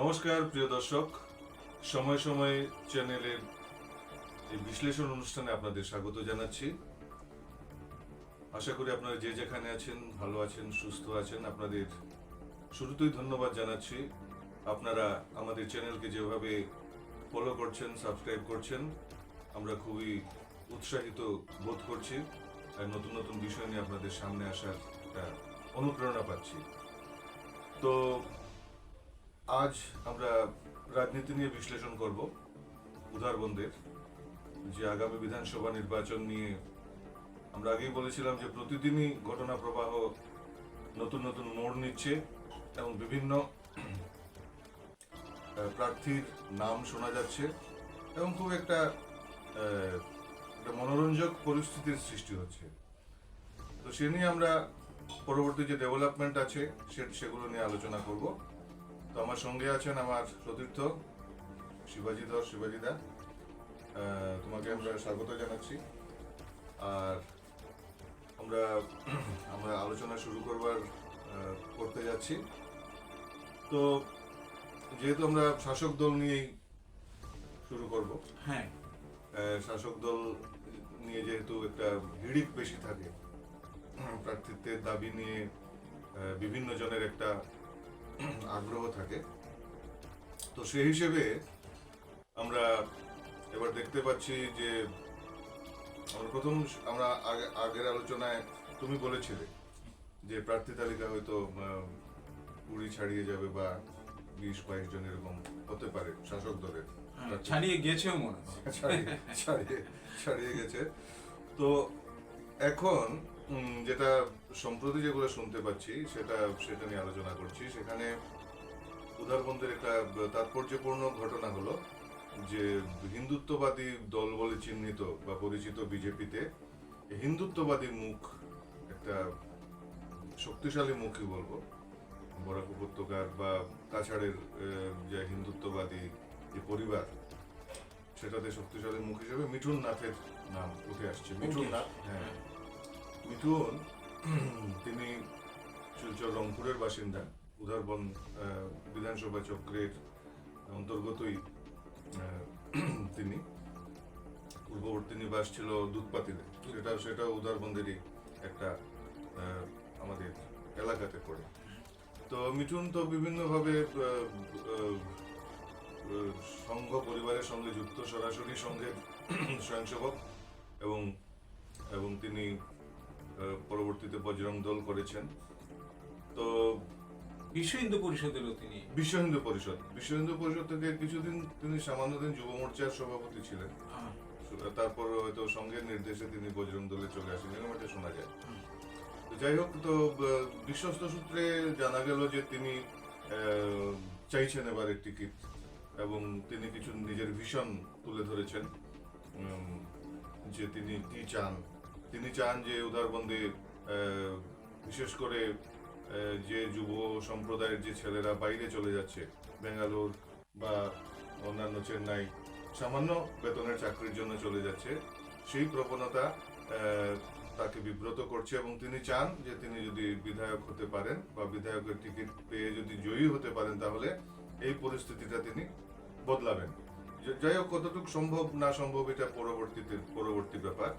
নমস্কার, প্রিয় দর্শক। সময় সময় চ্যানেলের এই বিশ্লেষণ অনুষ্ঠানে আপনাদের স্বাগত জানাচ্ছি। আশা করি আপনারা যে যেখানে আছেন, ভালো আছেন, সুস্থ আছেন, আপনাদের শুরুতেই ধন্যবাদ জানাচ্ছি। আপনারা আমাদের চ্যানেলকে যেভাবে ফলো করছেন সাবস্ক্রাইব করছেন, আমরা খুবই উৎসাহিত বোধ করছি আর নতুন নতুন বিষয় নিয়ে আপনাদের সামনে আসার অনুপ্রেরণা পাচ্ছি। তো আজ আমরা রাজনীতি নিয়ে বিশ্লেষণ করব উদারবন্দের যে আগামী বিধানসভা নির্বাচন নিয়ে আমরা আগেই বলেছিলাম যে প্রতিদিনই ঘটনা প্রবাহ নতুন নতুন মোড় নিচ্ছে এবং বিভিন্ন প্রার্থীর নাম শোনা যাচ্ছে এবং খুব একটা মনোরঞ্জক পরিস্থিতির সৃষ্টি হচ্ছে। তো সে নিয়ে আমরা পরবর্তী যে ডেভেলপমেন্ট আছে সেগুলো নিয়ে আলোচনা করব। তো আমার সঙ্গে আছেন আমার সতীর্থ শিবাজি ধর শিবাজি দা তোমাকে আমরা স্বাগত জানাচ্ছি। আর আমরা আমরা আলোচনা শুরু করবার করতে যাচ্ছি। তো যেহেতু আমরা শাসক দল নিয়েই শুরু করব হ্যাঁ। শাসক দল নিয়ে যেহেতু একটা হিড়িক বেশি থাকে প্রার্থিত্বের দাবি নিয়ে বিভিন্ন জনের একটা আগ্রহ থাকে। তো সেই হিসেবে আমরা এবার দেখতে পাচ্ছি যে আমরা প্রথম আমরা আগের আলোচনায় তুমি বলেছিলে যে প্রার্থী তালিকা হয়তো কুড়ি ছাড়িয়ে যাবে বা বিশ বাইশ জন এরকম হতে পারে শাসক দলের হ্যাঁ, ছাড়িয়ে গেছেও মনে হয়। ছাড়িয়ে গেছে। তো এখন যেটা সম্প্রতি যেগুলো শুনতে পাচ্ছি সেটা সেটা নিয়ে আলোচনা করছি। সেখানে উদারবন্দের একটা তাৎপর্যপূর্ণ ঘটনা হলো যে হিন্দুত্ববাদী দল বলে চিহ্নিত বা পরিচিত বিজেপিতে হিন্দুত্ববাদী মুখ একটা শক্তিশালী মুখই বলব বরাক উপত্যকার বা কাছাড়ের যে হিন্দুত্ববাদী যে পরিবার সেটাতে শক্তিশালী মুখ হিসেবে মিঠুন নাথের নাম উঠে আসছে। মিঠুন নাথ হ্যাঁ। মিঠুন, তিনি শিলচর রংপুরের বাসিন্দা উদারবন বিধানসভা চক্রের অন্তর্গতই তিনি। পূর্ববর্তী নিবাস ছিল দুধপাতিলে। সেটা সেটা উদারবন্দেরই একটা আমাদের এলাকাতে পড়ে। তো মিঠুন তো বিভিন্নভাবে সংঘ পরিবারের সঙ্গে যুক্ত, সরাসরি সঙ্ঘের স্বয়ংসেবক এবং এবং তিনি পরবর্তীতে বজরং দল করেছেন। তো বিশ্ব হিন্দু পরিষদেরও তিনি বিশ্ব হিন্দু পরিষদ। বিশ্ব হিন্দু পরিষদ থেকে কিছুদিন তিনি সামান্য দিন যুব মোর্চার সভাপতি ছিলেন। তারপর হয়তো সঙ্গের নির্দেশে তিনি বজরং দলে চলে আসেন এরকম একটা শোনা যায়। তো যাই হোক তো বিশ্বস্ত সূত্রে জানা গেল যে তিনি চাইছেন এবারের টিকিট এবং তিনি কিছু নিজের ভিশন তুলে ধরেছেন। যে তিনি কি চান। তিনি চান যে উদারবন্দে বিশেষ করে যে যুব সম্প্রদায়ের যে ছেলেরা বাইরে চলে যাচ্ছে বেঙ্গালোর বা অন্যান্য চেন্নাই, সামান্য বেতনের চাকরির জন্য চলে যাচ্ছে, সেই প্রবণতা তাকে বিব্রত করছে এবং তিনি চান যে তিনি যদি বিধায়ক হতে পারেন বা বিধায়কের টিকিট পেয়ে যদি জয়ী হতে পারেন তাহলে এই পরিস্থিতিটা তিনি বদলাবেন। যাই হোক, কতটুকু সম্ভব না সম্ভব এটা পরবর্তীতে, পরবর্তী ব্যাপার।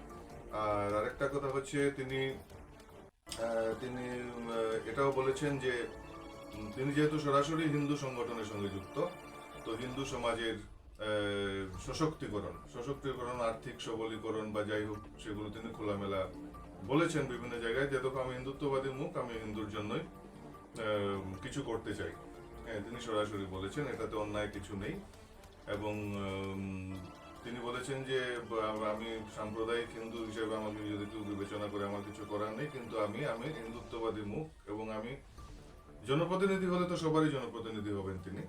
আর আরেকটা কথা হচ্ছে তিনি তিনি এটাও বলেছেন যে তিনি যেহেতু সরাসরি হিন্দু সংগঠনের সঙ্গে যুক্ত, তো হিন্দু সমাজের সশক্তিকরণ সশক্তিকরণ, আর্থিক সবলীকরণ বা যাই হোক সেগুলো তিনি খোলামেলা বলেছেন বিভিন্ন জায়গায় যে আমি হিন্দুত্ববাদী মুখ, আমি হিন্দুর জন্যই কিছু করতে চাই। হ্যাঁ তিনি সরাসরি বলেছেন, এটাতে অন্যায় কিছু নেই। এবং তিনি বলেছেন যে আমি সাম্প্রদায়িক হিন্দু হিসেবে আমাকে যদি কেউ বিবেচনা করে আমার কিছু করার নেই কিন্তু আমি আমি হিন্দুত্ববাদী মুখ এবং আমি জনপ্রতিনিধি হলে তো সবারই জনপ্রতিনিধি হবেন তিনি।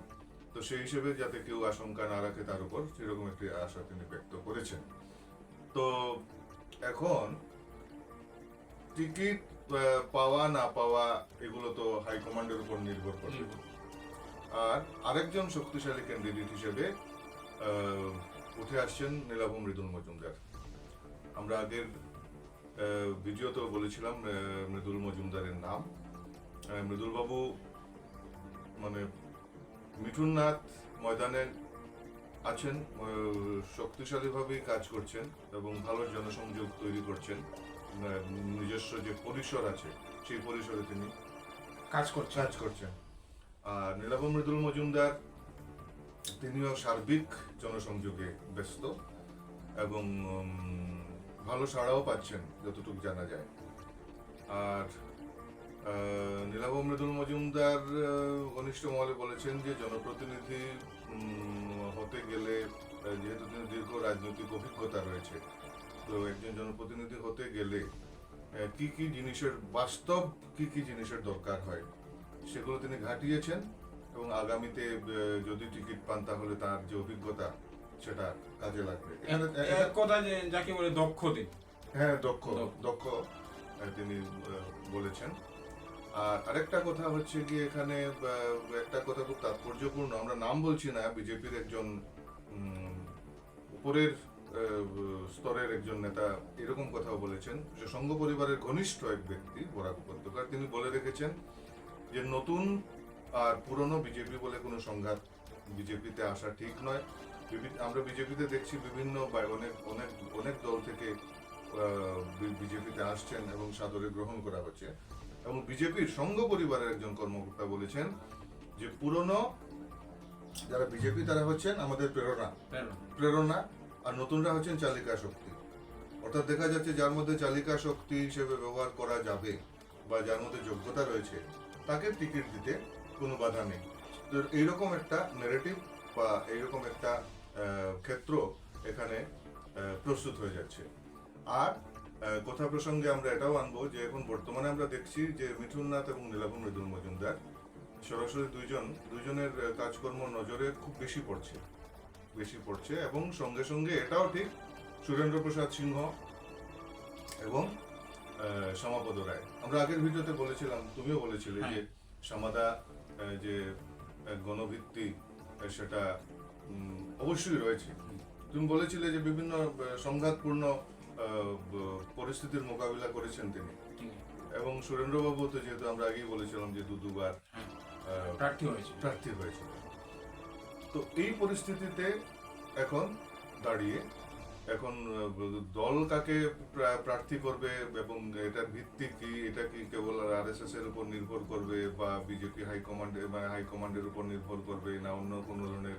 তো সেই হিসেবে যাতে কেউ আশঙ্কা না রাখে তার উপর সেরকম একটি আশা তিনি ব্যক্ত করেছেন। তো এখন টিকিট পাওয়া না পাওয়া এগুলো তো হাইকমান্ডের উপর নির্ভর করবে আর আরেকজন শক্তিশালী ক্যান্ডিডেট হিসেবে উঠে আসছেন নীলাভ মৃদুল মজুমদার আমরা আগের ভিডিওতেও বলেছিলাম মৃদুল মজুমদারের নাম। মৃদুলবাবু মানে মিঠুন নাথ ময়দানে আছেন শক্তিশালীভাবেই কাজ করছেন এবং ভালো জনসংযোগ তৈরি করছেন। নিজস্ব যে পরিসর আছে সেই পরিসরে তিনি কাজ করছেন। কাজ করছেন। আর নীলাভ মৃদুল মজুমদার তিনিও সার্বিক জনসংযোগে ব্যস্ত এবং ভালো সাড়াও পাচ্ছেন যতটুকু জানা যায়। আর নীলাভ মৃদুল মজুমদার ঘনিষ্ঠ মহলে বলেছেন যে জনপ্রতিনিধি হতে গেলে যেহেতু তিনি দীর্ঘ রাজনৈতিক অভিজ্ঞতা রয়েছে, তো একজন জনপ্রতিনিধি হতে গেলে কি কি জিনিসের, বাস্তব কি কি জিনিসের দরকার হয়, সেগুলো তিনি ঘাটিয়েছেন। এবং আগামীতে যদি টিকিট পান তাহলে তার যে অভিজ্ঞতা সেটা কাজে লাগবে। এক- কথা যে যাকে বলে দক্ষ দিন হ্যাঁ দক্ষ দক্ষ। তিনি বলেছেন। আর আরেকটা কথা হচ্ছে কি এখানে একটা কথা খুব তাৎপর্যপূর্ণ আমরা নাম বলছি না বিজেপির একজন উপরের স্তরের একজন নেতা এরকম কথাও বলেছেন। যে সংঘ পরিবারের ঘনিষ্ঠ এক ব্যক্তি বরাক উপত্যকার তিনি বলে রেখেছেন যে নতুন আর পুরনো বিজেপি বলে কোনো সংঘাত বিজেপিতে আসা ঠিক নয়। আমরা বিজেপিতে দেখছি বিভিন্ন অনেক অনেক অনেক দল থেকে বিজেপিতে আসছেন এবং সাদরে গ্রহণ করা হচ্ছে। এবং বিজেপির সংঘ পরিবারের একজন কর্মকর্তা বলেছেন যে পুরনো যারা বিজেপি তারা হচ্ছেন আমাদের প্রেরণা। প্রেরণা আর নতুনরা হচ্ছেন চালিকা শক্তি। অর্থাৎ দেখা যাচ্ছে যার মধ্যে চালিকা শক্তি হিসেবে ব্যবহার করা যাবে বা যার মধ্যে যোগ্যতা রয়েছে তাকে টিকিট দিতে কোনো বাধা নেই। তো এইরকম একটা নেগেটিভ বা এইরকম একটা ক্ষেত্র এখানে প্রস্তুত হয়ে যাচ্ছে। আর কথা প্রসঙ্গে আমরা এটাও আনব যে এখন বর্তমানে আমরা দেখছি যে মিঠুন নাথ এবং নীলাভ মৃদুল মজুমদার সরাসরি দুইজন দুইজনের কাজকর্ম নজরে খুব বেশি পড়ছে। বেশি পড়ছে এবং সঙ্গে সঙ্গে এটাও ঠিক সুরেন্দ্র প্রসাদ সিংহ এবং শ্যামাপদ রায়। আমরা আগের ভিডিওতে বলেছিলাম তুমিও বলেছিলে হ্যাঁ। যে শ্যামাদা আহ, যে গণভিত্তি সেটা অবশ্যই রয়েছে। তুমি বলেছিলে যে বিভিন্ন সংঘাতপূর্ণ পরিস্থিতির মোকাবিলা করেছেন তিনি। এবং সুরেন্দ্রবাবু তো যেহেতু আমরা আগেই বলেছিলাম যে দু দুবার হ্যাঁ, প্রার্থী হয়েছে প্রার্থী হয়েছিল। তো এই পরিস্থিতিতে এখন দাঁড়িয়ে এখন দল কাকে প্রা- প্রার্থী করবে এবং এটার ভিত্তি কি? এটা কি কেবল আর এস এর উপর নির্ভর করবে বা বিজেপি হাইকমান্ড মানে হাইকমান্ডের উপর নির্ভর করবে না অন্য কোনো ধরনের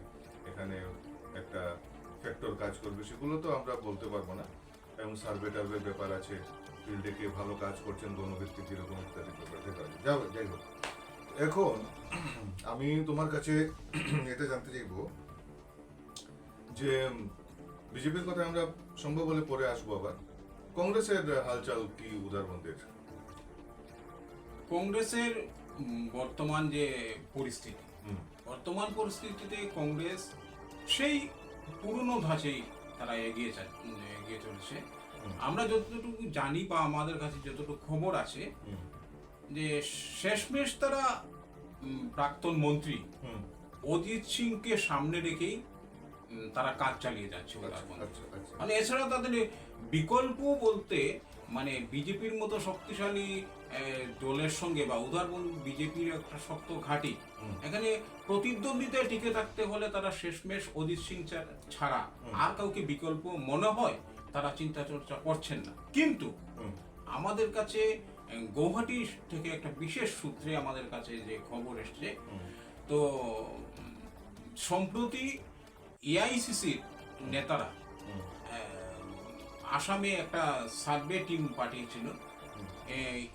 এখানে একটা ফ্যাক্টর কাজ করবে? সেগুলো তো আমরা বলতে পারব না। এবং সার্ভে টার্ভের ব্যাপার আছে ফিল্ডে কে ভালো কাজ করছেন গণভিত্তিক কীরকম ইত্যাদি ব্যাপার। দেখা যাও যাই হোক। এখন, আমি তোমার কাছে এটা জানতে চাইব যে বিজেপির কথা আমরা সম্ভব হলে পরে আসব আবার। কংগ্রেসের হালচাল কি উদারবন্দের? কংগ্রেসের বর্তমান যে পরিস্থিতি বর্তমান পরিস্থিতিতে কংগ্রেস সেই পুরনো ধাঁচেই তারা এগিয়ে উম, এগিয়ে চলেছে। আমরা যতটুকু জানি বা আমাদের কাছে যতটুকু খবর আছে যে শেষমেশ তারা প্রাক্তন মন্ত্রী। অজিত সিংকে সামনে রেখেই তারা কাজ চালিয়ে যাচ্ছে আচ্ছা। আচ্ছা, আচ্ছা। মানে এছাড়া তাদের বিকল্প বলতে মানে বিজেপির মতো শক্তিশালী দলের সঙ্গে বা উদারবন্ধ বিজেপির একটা শক্ত ঘাঁটি এখানে প্রতিদ্বন্দ্বিতায় টিকে থাকতে হলে তারা শেষমেশ অজিত সিং ছাড়া আর কাউকে বিকল্প মনে হয় তারা চিন্তা চর্চা করছেন না। কিন্তু আমাদের কাছে গৌহাটি থেকে একটা বিশেষ সূত্রে আমাদের কাছে যে খবর এসছে তো সম্প্রতি এআইসিসির নেতারা আসামে একটা সার্ভে টিম পাঠিয়েছিল।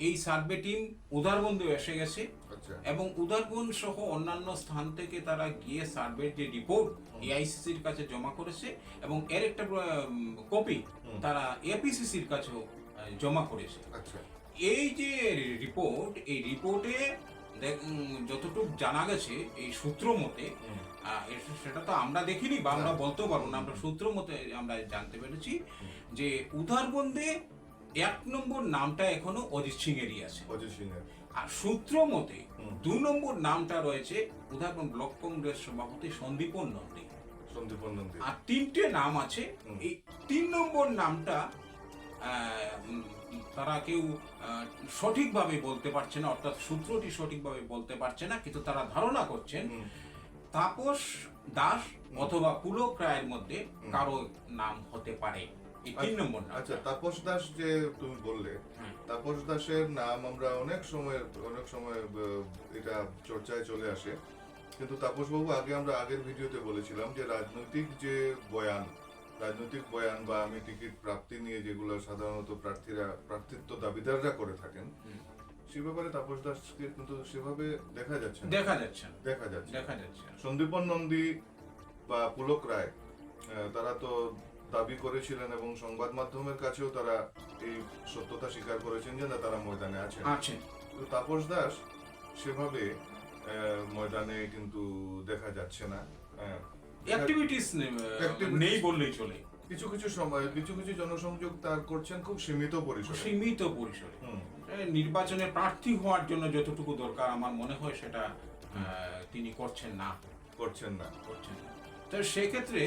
এই- সার্ভে টিম উদারবন্দে এসে গেছে আচ্ছা। এবং উদারবন্দ সহ অন্যান্য স্থান থেকে তারা গিয়ে সার্ভের যে রিপোর্ট এআইসিসির কাছে জমা করেছে এবং এর একটা কপি তারা এপিসিসির কাছেও জমা করেছে। আচ্ছা। এই যে রিপোর্ট এই রিপোর্টে দেখ- যতটুকু জানা গেছে এই সূত্র মতে সেটা তো আমরা দেখিনি বা আমরা হ্যাঁ। বলতে পারব না। আমরা সূত্র মতে আমরা জানতে পেরেছি। যে উদারবন্দে এক নম্বর নামটা এখনও অজিত সিং এরই আছে। অজয় সিংয়ের। আর সূত্র মতে দু নম্বর নামটা রয়েছে উদারবন্দ ব্লক কংগ্রেস সভাপতি সন্দীপন নন্দী। সন্দীপন নন্দী। আর তিনটে নাম আছে এই তিন নম্বর নামটা তারা কেউ সঠিকভাবে বলতে পারছে না অর্থাৎ সূত্রটি সঠিকভাবে বলতে পারছে না কিন্তু তারা ধারণা করছেন তাপস দাস অথবা পুলক রায়ের মধ্যে কারও নাম হতে পারে। তিন নম্বর আচ্ছা তাপস দাস যে তুমি বললে। তাপস দাসের নাম আমরা অনেক সময় অনেক সময় এটা চর্চায় চলে আসে। কিন্তু তাপস বাবু আগে আমরা আগের ভিডিওতে বলেছিলাম যে রাজনৈতিক যে বয়ান রাজনৈতিক বয়ান বা আমি টিকিট প্রাপ্তি নিয়ে যেগুলো সাধারণত প্রার্থীরা প্রার্থিত্ব দাবিদাররা করে থাকেন সে ব্যাপারে তাপস দাসকে কিন্তু সেভাবে দেখা যাচ্ছে দেখা যাচ্ছে দেখা যাচ্ছে দেখা যাচ্ছে সন্দীপন নন্দী বা পুলক রায় তারা তো দাবি করেছিলেন এবং সংবাদ মাধ্যমের কাছেও তারা এই সত্যতা স্বীকার করেছেন যে না তারা ময়দানে আছেন। আছে কিন্তু তাপস দাস সেভাবে ময়দানে কিন্তু দেখা যাচ্ছে না। হ্যাঁ। অ্যাক্টিভিটিস নেই বললেই চলে। কিছু কিছু সময় কিছু কিছু জনসংযোগ তার করছেন খুব সীমিত পরিসরে। সীমিত পরিসরে। নির্বাচনে প্রার্থী হওয়ার জন্য যতটুকু দরকার আমার মনে হয় সেটা তিনি করছেন না। করছেন না। করছেন না। তো সেক্ষেত্রে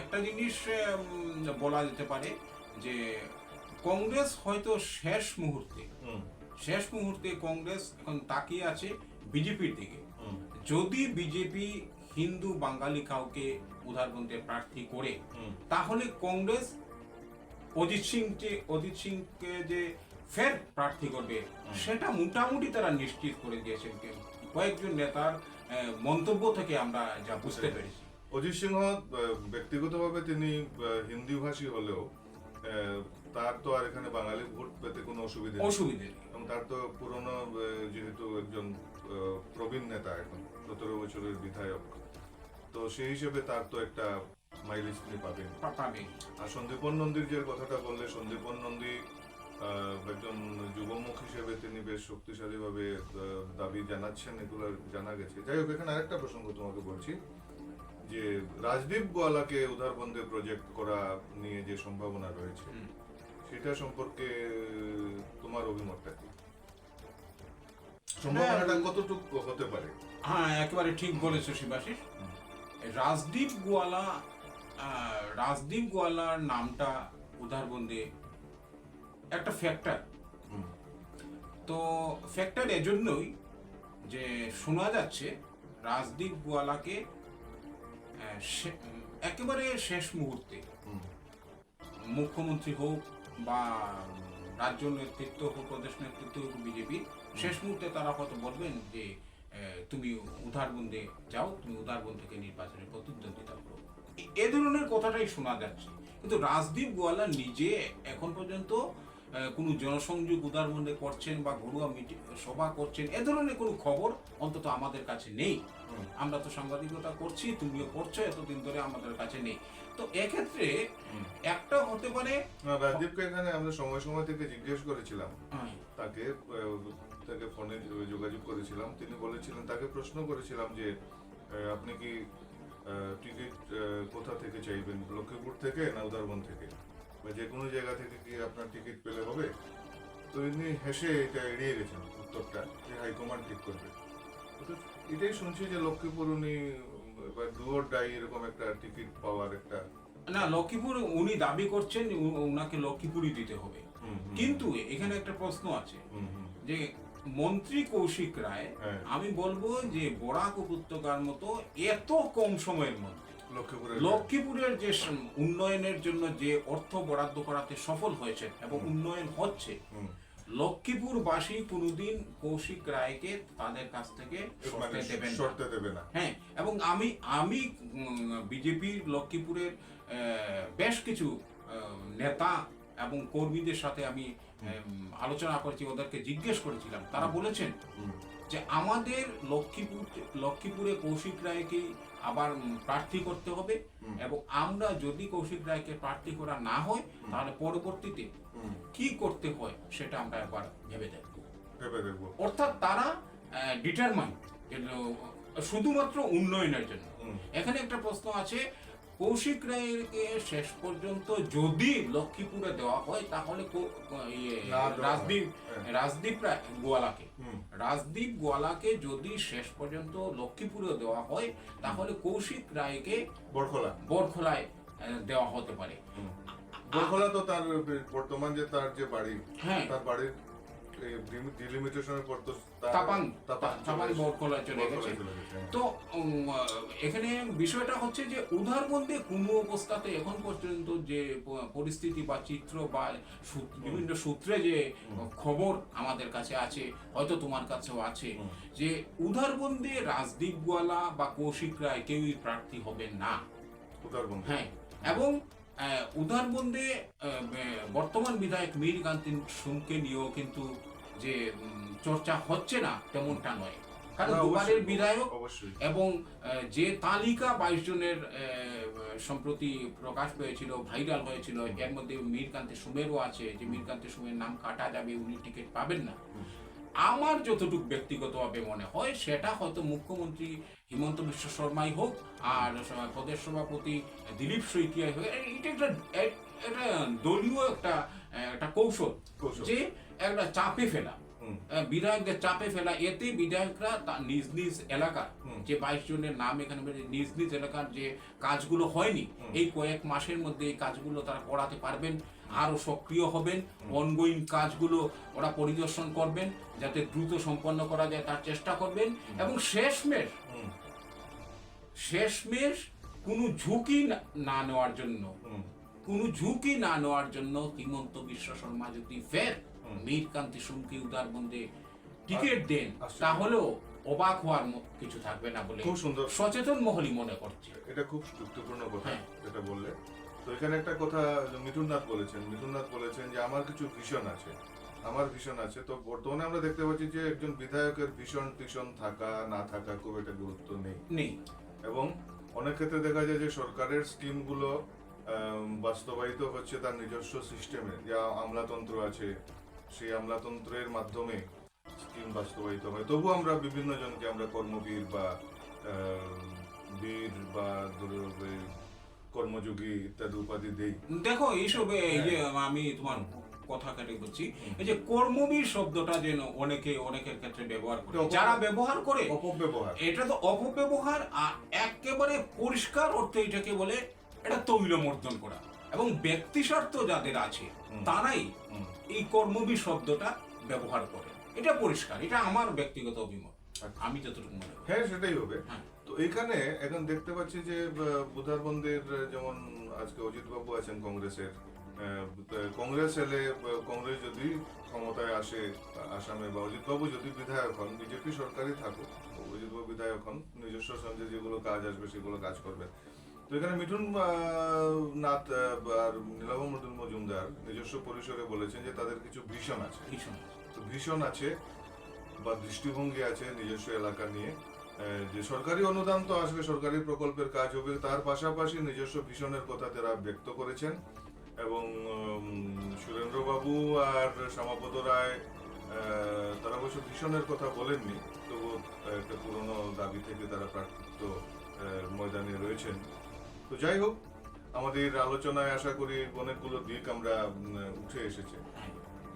একটা জিনিস বলা যেতে পারে যে কংগ্রেস হয়তো শেষ মুহূর্তে শেষ মুহূর্তে কংগ্রেস এখন তাকিয়ে আছে বিজেপির দিকে। যদি বিজেপি হিন্দু বাঙালি কাউকে উদারবন্ধে প্রার্থী করে তাহলে কংগ্রেস অজিত সিং যে অজিত সিংকে যে ফের প্রার্থী করবে সেটা মোটামুটি তারা নিশ্চিত করে দিয়েছেন কয়েকজন নেতার মন্তব্য থেকে আমরা যা বুঝতে পেরেছি। অজিত সিংহ ব্যক্তিগতভাবে তিনি হিন্দি ভাষী হলেও তার তো আর এখানে বাঙালি ভোট পেতে কোনো অসুবিধা নেই। অসুবিধে নেই। এবং তার তো পুরনো যেহেতু একজন প্রবীণ নেতা এখন সতেরো বছরের বিধায়ক। তো সেই হিসেবে তার তো একটা মাইলেজ তিনি পাবেন। পাবে আর সন্দীপন নন্দীর যে কথাটা বললে সন্দীপন নন্দী একজন যুবমুখ হিসেবে তিনি বেশ শক্তিশালীভাবে দাবি জানাচ্ছেন এগুলো জানা গেছে। যাই হোক এখানে আরেকটা প্রসঙ্গ তোমাকে বলছি যে রাজদীপ গোয়ালাকে উদারবন্ধে প্রজেক্ট করা নিয়ে যে সম্ভাবনা রয়েছে সেটা সম্পর্কে তোমার অভিমতটা কি? সম্ভাবনাটা কতটুকু হতে পারে? হ্যাঁ একেবারে ঠিক বলেছ শিবাশিস। রাজদীপ গোয়ালা রাজদীপ গোয়ালার নামটা উদারবন্দে একটা ফ্যাক্টর তো ফ্যাক্টর এজন্যই যে শোনা যাচ্ছে রাজদীপ গোয়ালাকে একেবারে শেষ মুহূর্তে মুখ্যমন্ত্রী হোক বা রাজ্য নেতৃত্ব হোক প্রদেশ নেতৃত্ব হোক বিজেপি শেষ মুহূর্তে তারা হয়তো বলবেন যে তুমি উদারবন্দে যাও তুমি উদারবন্দ থেকে নির্বাচনে প্রতিদ্বন্দ্বিতা করো। এ- ধরনের কথাটাই শোনা যাচ্ছে। কিন্তু রাজদীপ গোয়ালা নিজে এখন পর্যন্ত কোনো জনসংযোগ উদারবন্দে করছেন বা ঘরোয়া মিটিং সভা করছেন এ ধরনের কোনো খবর অন্তত আমাদের কাছে নেই। আমরা তো সাংবাদিকতা করছি তুমিও করছ এতদিন ধরে আমাদের কাছে নেই। তো এক্ষেত্রে একটা হতে পারে রাজদীপকে এখানে আমরা সময় সময় থেকে জিজ্ঞেস করেছিলাম। আহ, তাকে তাকে ফোনে যোগাযোগ করেছিলাম। তিনি বলেছিলেন তাকে প্রশ্ন করেছিলাম যে আপনি কি টিকিট কোথা থেকে চাইবেন? লক্ষ্মীপুর থেকে না উদারবন থেকে? বা যে কোনো জায়গা থেকে কি আপনার টিকিট পেলে হবে? তো ইনি হেসে এটা এড়িয়ে গেছেন উত্তরটা যে হাইকমান্ড ঠিক করবে। তো এটাই শুনছি যে লক্ষ্মীপুর উনি বা ডুয়োর ডাই এরকম একটা টিকিট পাওয়ার একটা না লক্ষ্মীপুর উনি দাবি করছেন ওনাকে লক্ষ্মীপুরই দিতে হবে। কিন্তু এখানে একটা প্রশ্ন আছে। যে মন্ত্রী কৌশিক রায় হ্যাঁ। আমি বলব যে বরাক উপত্যকার মতো এত কম সময়ের মধ্যে লক্ষ্মীপুরের যে উন্নয়নের জন্য যে অর্থ বরাদ্দ করাতে সফল হয়েছে এবং উন্নয়ন হচ্ছে লক্ষ্মীপুরবাসী কোনোদিন কৌশিক রায়কে তাদের কাছ থেকে মানে সরতে দেবে না। হ্যাঁ এবং আমি আমি বিজেপির লক্ষ্মীপুরের বেশ কিছু নেতা এবং কর্মীদের সাথে আমি আলোচনা করছি ওদেরকে জিজ্ঞেস করেছিলাম। তারা বলেছেন যে আমাদের লক্ষ্মীপুর লক্ষ্মীপুরে কৌশিক রায়কে আবার প্রার্থী করতে হবে এবং আমরা যদি কৌশিক রায়কে প্রার্থী করা না হয় তাহলে পরবর্তীতে কি করতে হয় সেটা আমরা একবার ভেবে দেখব। ভেবে দেখব। অর্থাৎ তারা ডিটারমাইন শুধুমাত্র উন্নয়নের জন্য। এখানে একটা প্রশ্ন আছে কৌশিক রায়কে শেষ পর্যন্ত যদি লক্ষ্মীপুরে দেওয়া হয় তাহলে কো- ইয়ে। রাজদীপ হ্যাঁ। রাজদীপ রায় গোয়ালাকে। রাজদীপ গোয়ালাকে যদি শেষ পর্যন্ত লক্ষ্মীপুরে দেওয়া হয় তাহলে কৌশিক রায়কে বরখোলা বরখোলায় দেওয়া হতে পারে বরখোলা তো তার বর্তমান যে তার যে বাড়ি হ্যাঁ তার বাড়ির ডিলিমিটেশনের পর তো তাপাং তাপাং চলে গেছে। এখানে বিষয়টা হচ্ছে যে উদারবন্দে কোনো অবস্থাতে এখন পর্যন্ত যে পরিস্থিতি বা চিত্র বা বিভিন্ন সূত্রে যে খবর আমাদের কাছে আছে হয়তো তোমার কাছেও আছে। যে উদারবন্দে রাজদীপ গোয়ালা বা কৌশিক রায় কেউই প্রার্থী হবেন না। উদারবন্দে। হ্যাঁ এবং উদারবন্দে বর্তমান বিধায়ক মীর কান্তিন সুমকে নিয়েও কিন্তু যে চর্চা হচ্ছে না তেমনটা নয়। কারণ দুবারের বিধায়ক এবং যে তালিকা বাইশ জনের সম্প্রতি প্রকাশ পেয়েছিল ভাইরাল হয়েছিল এর মধ্যে মীরকান্তি সুমেরও আছে যে মীরকান্তি সুমের নাম কাটা যাবে উনি টিকিট পাবেন না। আমার যতটুকু ব্যক্তিগতভাবে মনে হয় সেটা হয়তো মুখ্যমন্ত্রী হিমন্ত বিশ্ব শর্মাই হোক আর প্রদেশ সভাপতি দিলীপ শইকিয়াই হোক এটা একটা একটা দলীয় একটা একটা কৌশল। যে একটা চাপে ফেলা। বিধায়কদের চাপে ফেলা এতে বিধায়করা তার নিজ নিজ এলাকার যে বাইশ জনের নাম এখানে নিজ নিজ এলাকার যে কাজগুলো হয়নি এই কয়েক মাসের মধ্যে এই কাজগুলো তারা করাতে পারবেন। আরও সক্রিয় হবেন। অনগোয়িং কাজগুলো ওরা পরিদর্শন করবেন যাতে দ্রুত সম্পন্ন করা যায় তার চেষ্টা করবেন। এবং শেষমেশ শেষমেশ কোনো ঝুঁকি না- নেওয়ার জন্য কোনো ঝুঁকি না নেওয়ার জন্য হিমন্ত বিশ্ব শর্মা যদি ফের হুম। মীরকান্তি সুমকি উদারবন্দে টিকিট দেন। তাহলেও অবাক হওয়ার কিছু থাকবে না বলে খুব সুন্দর। সচেতন মহলই মনে করছে। এটা খুব গুরুত্বপূর্ণ কথা হ্যাঁ। যেটা বললে। তো এখানে একটা কথা মিঠুননাথ বলেছেন। মিঠুননাথ বলেছেন যে আমার কিছু ভীষণ আছে। আমার ভীষণ আছে। তো বর্তমানে আমরা দেখতে পাচ্ছি যে একজন বিধায়কের ভীষণ টিশন থাকা না থাকা খুব একটা গুরুত্ব নেই। নেই। এবং অনেক ক্ষেত্রে দেখা যায় যে সরকারের স্কিমগুলো বাস্তবায়িত হচ্ছে তার নিজস্ব সিস্টেমে। যা আমলাতন্ত্র আছে সেই আমলাতন্ত্রের মাধ্যমে স্কিম বাস্তবায়িত হয়। তবু আমরা বিভিন্ন জনকে আমরা কর্মবীর বা বীর বা কর্মযোগী ইত্যাদি উপাধি দেই। দেখো এইসব এই যে আমি তোমার কথা কেটে বলছি এই যে কর্মবীর শব্দটা যেন অনেকে অনেকের ক্ষেত্রে ব্যবহার করে। যারা ব্যবহার করে অপব্যবহার। এটা তো অপব্যবহার আর একেবারে পরিষ্কার অর্থে এটাকে বলে এটা তৈলমর্দন করা। এবং ব্যক্তি স্বার্থ যাদের আছে তারাই এই কর্মবীর শব্দটা ব্যবহার করে। এটা পরিষ্কার এটা আমার ব্যক্তিগত অভিমত। আচ্ছা। আমি যতটুকু মনে হ্যাঁ সেটাই হবে। হ্যাঁ। তো এখানে এখন দেখতে পাচ্ছি যে বুধারবন্দের যেমন আজকে অজিত বাবু আছেন কংগ্রেসের কংগ্রেস এলে কংগ্রেস যদি ক্ষমতায় আসে আসামে বা অজিত বাবু যদি বিধায়ক হন বিজেপি সরকারই থাকুক অজিত বাবু বিধায়ক হন নিজস্ব সঙ্গে যেগুলো কাজ আসবে সেগুলো কাজ করবে তো এখানে মিঠুন নাথ আর নীলাভ মন্ডল মজুমদার নিজস্ব পরিসরে বলেছেন যে তাদের কিছু ভীষণ আছে। ভীষণ তো ভীষণ আছে বা দৃষ্টিভঙ্গি আছে নিজস্ব এলাকা নিয়ে। যে সরকারি অনুদান তো আসবে, সরকারি প্রকল্পের কাজ হবে, তার পাশাপাশি নিজস্ব ভীষণের কথা তারা ব্যক্ত করেছেন। এবং সুরেন্দ্রবাবু আর শ্যামাপদ রায় তারা অবশ্য ভীষণের কথা বলেননি। তবু একটা পুরনো দাবি থেকে তারা প্রার্থিত্ব ময়দানে রয়েছেন। তো যাই হোক, আমাদের আলোচনায় আশা করি অনেকগুলো দিক আমরা উঠে এসেছে।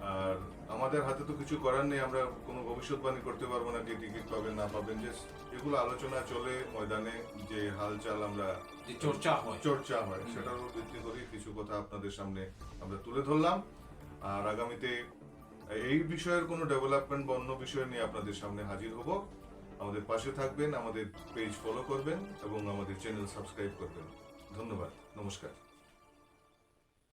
আর আমাদের হাতে তো কিছু করার নেই আমরা কোনো ভবিষ্যৎবাণী করতে পারব না কে টিকিট পাবেন না পাবেন যে এগুলো আলোচনা চলে ময়দানে যে হালচাল আমরা যে চর্চা হয়। চর্চা হয় সেটার উপর ভিত্তি করে কিছু কথা আপনাদের সামনে আমরা তুলে ধরলাম। আর আগামীতে এই বিষয়ের কোনো ডেভেলপমেন্ট বা অন্য বিষয় নিয়ে আপনাদের সামনে হাজির হব। আমাদের পাশে থাকবেন আমাদের পেজ ফলো করবেন এবং আমাদের চ্যানেল সাবস্ক্রাইব করবেন। ধন্যবাদ নমস্কার।